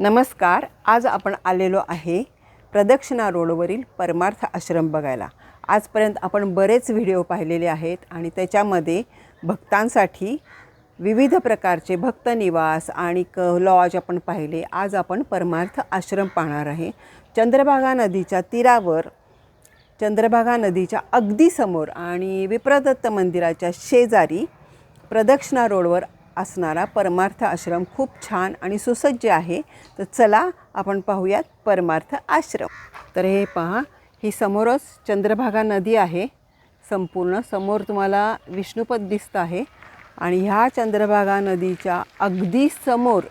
नमस्कार आज आपण आलेलो आहे प्रदक्षिणा रोडवरील परमार्थ आश्रम बघायला. आजपर्यंत आपण बरेच व्हिडिओ पाहिलेले आहेत आणि त्याच्यामध्ये भक्तांसाठी विविध प्रकारचे भक्त निवास आणि क लॉज आपण पाहिले. आज आपण परमार्थ आश्रम पाहणार आहे. चंद्रभागा नदीच्या तीरावर चंद्रभागा नदीच्या अगदी समोर आणि विप्रदत्त मंदिराच्या शेजारी प्रदक्षिणा रोडवर असणारा परमार्थ आश्रम खूप छान आणि सुसज्ज आहे. तर चला आपण पाहूयात परमार्थ आश्रम. तर हे पहा ही समोरच चंद्रभागा नदी आहे. संपूर्ण समोर तुम्हाला विष्णुपद दिसतं आहे. आणि ह्या चंद्रभागा नदीच्या अगदी समोर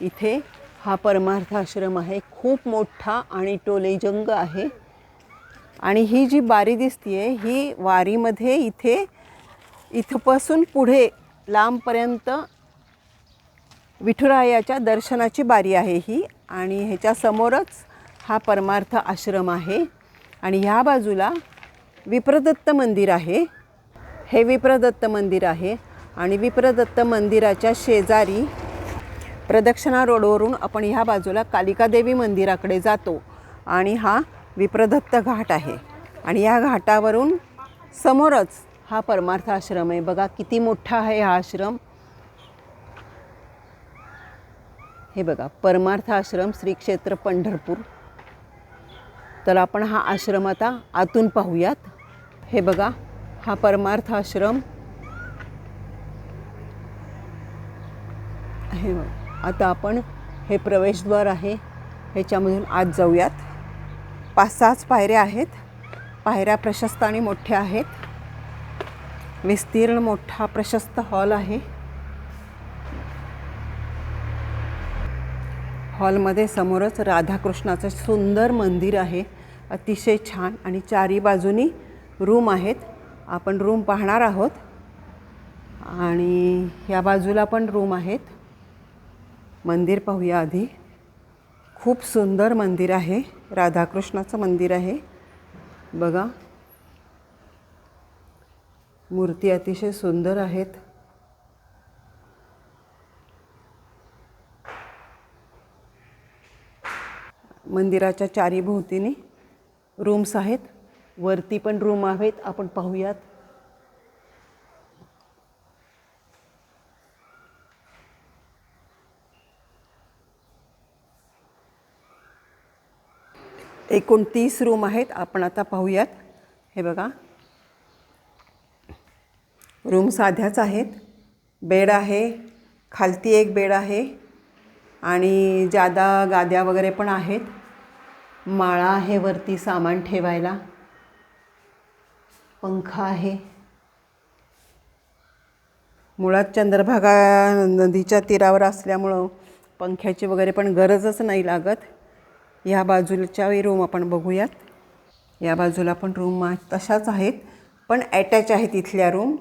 इथे हा परमार्थ आश्रम आहे. खूप मोठा आणि टोलेजंग आहे. आणि ही जी बारी दिसतीये ही वारीमध्ये इथे इथपासून पुढे लांबपर्यंत विठुरायाच्या दर्शनाची बारी आहे ही आणि ह्याच्यासमोरच हा परमार्थ आश्रम आहे आणि ह्या बाजूला विप्रदत्त मंदिर आहे. हे विप्रदत्त मंदिर आहे आणि विप्रदत्त मंदिराच्या शेजारी प्रदक्षिणा रोडवरून आपण ह्या बाजूला कालिकादेवी मंदिराकडे जातो आणि हा विप्रदत्त घाट आहे. आणि या घाटावरून समोरच हा परमार्थ आश्रम आहे. बघा किती मोठा आहे हा आश्रम. हे बघा परमार्थ आश्रम श्री क्षेत्र पंढरपूर. तर आपण हा आश्रम आता आतून पाहूयात. हे बघा हा परमार्थ आश्रम. हे आता आपण हे प्रवेशद्वार आहे ह्याच्यामधून आत जाऊयात. पाच सहाच पायऱ्या आहेत. पायऱ्या प्रशस्त आणि मोठ्या आहेत. विस्तीर्ण मोठा प्रशस्त हॉल आहे. हॉलमध्ये समोरच राधाकृष्णाचं सुंदर मंदिर आहे. अतिशय छान आणि चारी बाजूनी रूम आहेत. आपण रूम पाहणार आहोत. आणि या बाजूला पण रूम आहेत. मंदिर पाहूया आधी. खूप सुंदर मंदिर आहे. राधाकृष्णाचं मंदिर आहे. बघा. मूर्ती अतिशय सुंदर आहेत. मंदिराच्या चारी भोवतीने रूम्स आहेत. वरती पण रूम आहेत. आपण पाहूयात. एकूण तीस रूम आहेत. आपण आता पाहूयात. हे बघा. रूम साध्याच आहेत. बेड आहे खालती एक बेड आहे आणि जादा गाद्या वगैरे पण आहेत. माळा आहे वरती सामान ठेवायला. पंखा आहे. मुळात चंद्रभागा नदीच्या तीरावर असल्यामुळं पंख्याची वगैरे पण गरजच नाही लागत. या बाजूच्याही रूम आपण बघूयात. या बाजूला पण रूम तशाच आहेत पण ॲटॅच आहेत इथल्या रूम.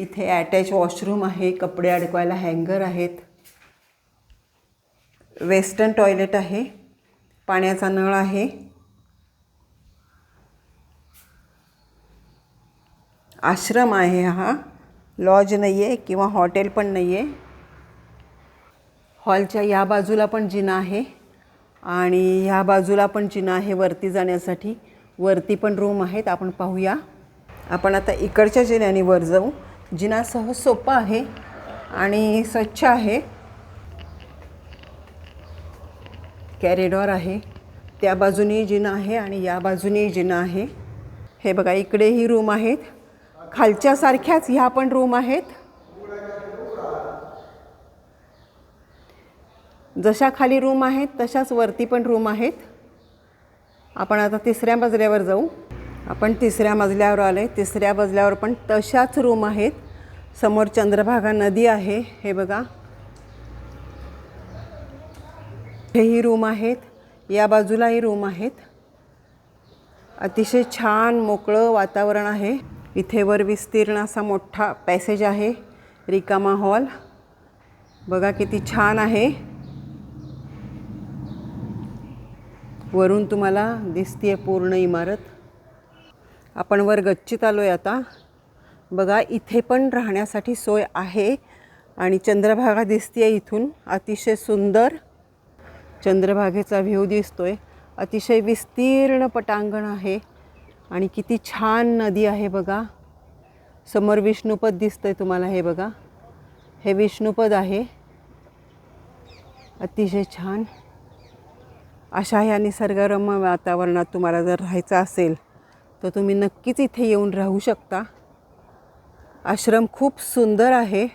इथे ॲटॅच वॉशरूम आहे कपडे अडकवायला हँगर आहेत. वेस्टर्न टॉयलेट आहे पाण्याचा नळ आहे. आश्रम आहे हा लॉज नाही आहे किंवा हॉटेल पण नाही आहे हॉलच्या या बाजूला पण जिना आहे आणि ह्या बाजूला पण जिना आहे वरती जाण्यासाठी. वरती पण रूम आहेत आपण पाहूया. आपण आता इकडच्या जिन्याने वर जाऊ. जिना सहज सोपा आहे आणि स्वच्छ आहे. कॅरिडॉर आहे. त्या बाजूनेही जिना आहे आणि या बाजूनेही जिना आहे. हे बघा इकडेही रूम आहेत. खालच्यासारख्याच ह्या पण रूम आहेत. जशा खाली रूम आहेत तशाच वरती पण रूम आहेत. आपण आता तिसऱ्या मजल्यावर जाऊ. आपण तिसऱ्या मजल्यावर आले तिसऱ्या मजल्यावर पण तशाच रूम आहेत. समोर चंद्रभागा नदी आहे. हे बघा. हेही रूम आहेत. या बाजूलाही रूम आहेत. अतिशय छान मोकळं वातावरण आहे. इथे वर विस्तीर्ण असा मोठा पॅसेज आहे. रिकामा हॉल. बघा किती छान आहे. वरून तुम्हाला दिसतीये पूर्ण इमारत. आपण वर गच्चीत आलो आहे आता. बघा इथे पण राहण्यासाठी सोय आहे. आणि चंद्रभागा दिसते इथून. अतिशय सुंदर चंद्रभागेचा व्ह्यू आहे अतिशय विस्तीर्ण पटांगण आहे. आणि किती छान नदी आहे बघा. समोर विष्णुपद दिसतं आहे तुम्हाला हे बघा. हे विष्णुपद आहे. अतिशय छान. अशा ह्या निसर्गरम्य वातावरणात तुम्हाला जर राहायचं असेल तर तुम्ही नक्कीच इथे येऊन राहू शकता. आश्रम खूप सुंदर आहे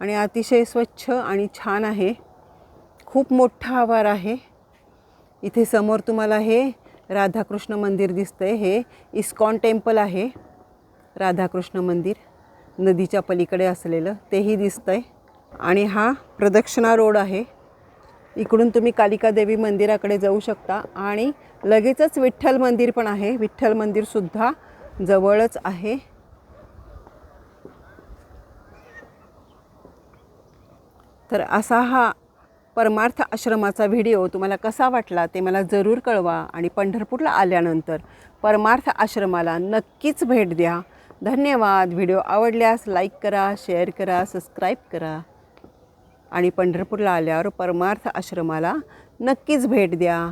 आणि अतिशय स्वच्छ आणि छान आहे. खूप मोठा आवार आहे. इथे समोर तुम्हाला हे राधाकृष्ण मंदिर दिसतंय. हे इस्कॉन टेम्पल आहे. राधाकृष्ण मंदिर नदीच्या पलीकडे असलेलं तेही दिसतंय. आणि हा प्रदक्षिणा रोड आहे. इकडून तुम्ही कालिका देवी मंदिराकडे जाऊ शकता. आणि लगेचच विठ्ठल मंदिर पण आहे. विठ्ठल मंदिरसुद्धा जवळच आहे. तर असा हा परमार्थ आश्रमाचा व्हिडिओ तुम्हाला कसा वाटला ते मला जरूर कळवा. आणि पंढरपूरला आल्यानंतर परमार्थ आश्रमाला नक्कीच भेट द्या. धन्यवाद. व्हिडिओ आवडल्यास लाईक करा शेअर करा सबस्क्राईब करा. आणि पंढरपूरला आल्यावर परमार्थ आश्रमाला नक्कीच भेट द्या.